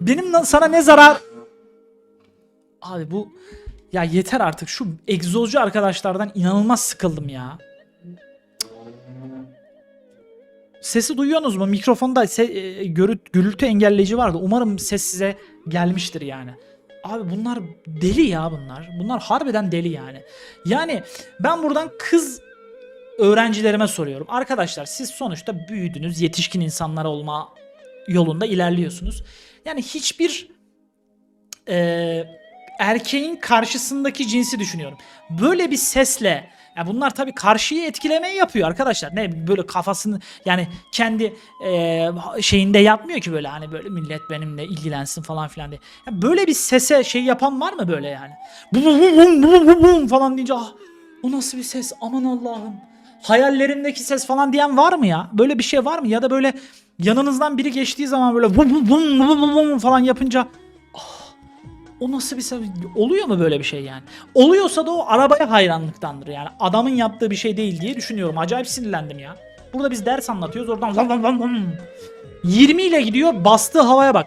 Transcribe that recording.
Benim na- sana ne zarar? Abi bu ya yeter artık şu egzozcu arkadaşlardan inanılmaz sıkıldım ya. Sesi duyuyorsunuz mu? Mikrofonda se- e, görü- gürültü engelleyici vardı. Umarım ses size gelmiştir yani. Abi bunlar deli ya bunlar. Bunlar harbiden deli yani. Yani ben buradan kız öğrencilerime soruyorum. Arkadaşlar siz sonuçta büyüdünüz, yetişkin insanlar olma yolunda ilerliyorsunuz. Yani hiçbir eee, erkeğin karşısındaki cinsi düşünüyorum. Böyle bir sesle ya bunlar tabii karşıyı etkilemeyi yapıyor arkadaşlar. Ne böyle kafasını yani kendi eee, şeyinde yapmıyor ki böyle hani böyle millet benimle ilgilensin falan filan diye. Ya böyle bir sese şey yapan var mı böyle yani? Bu bu bu bu bu bu bu falan deyince ah o nasıl bir ses aman Allah'ım hayallerimdeki ses falan diyen var mı ya? Böyle bir şey var mı? Ya da böyle yanınızdan biri geçtiği zaman böyle vum vum vum vum vum falan yapınca ah, o nasıl bir ses? Oluyor mu böyle bir şey yani? Oluyorsa da o arabaya hayranlıktandır yani. Adamın yaptığı bir şey değil diye düşünüyorum. Acayip sinirlendim ya. Burada biz ders anlatıyoruz oradan vum vum vum vum. 20 ile gidiyor bastığı havaya bak.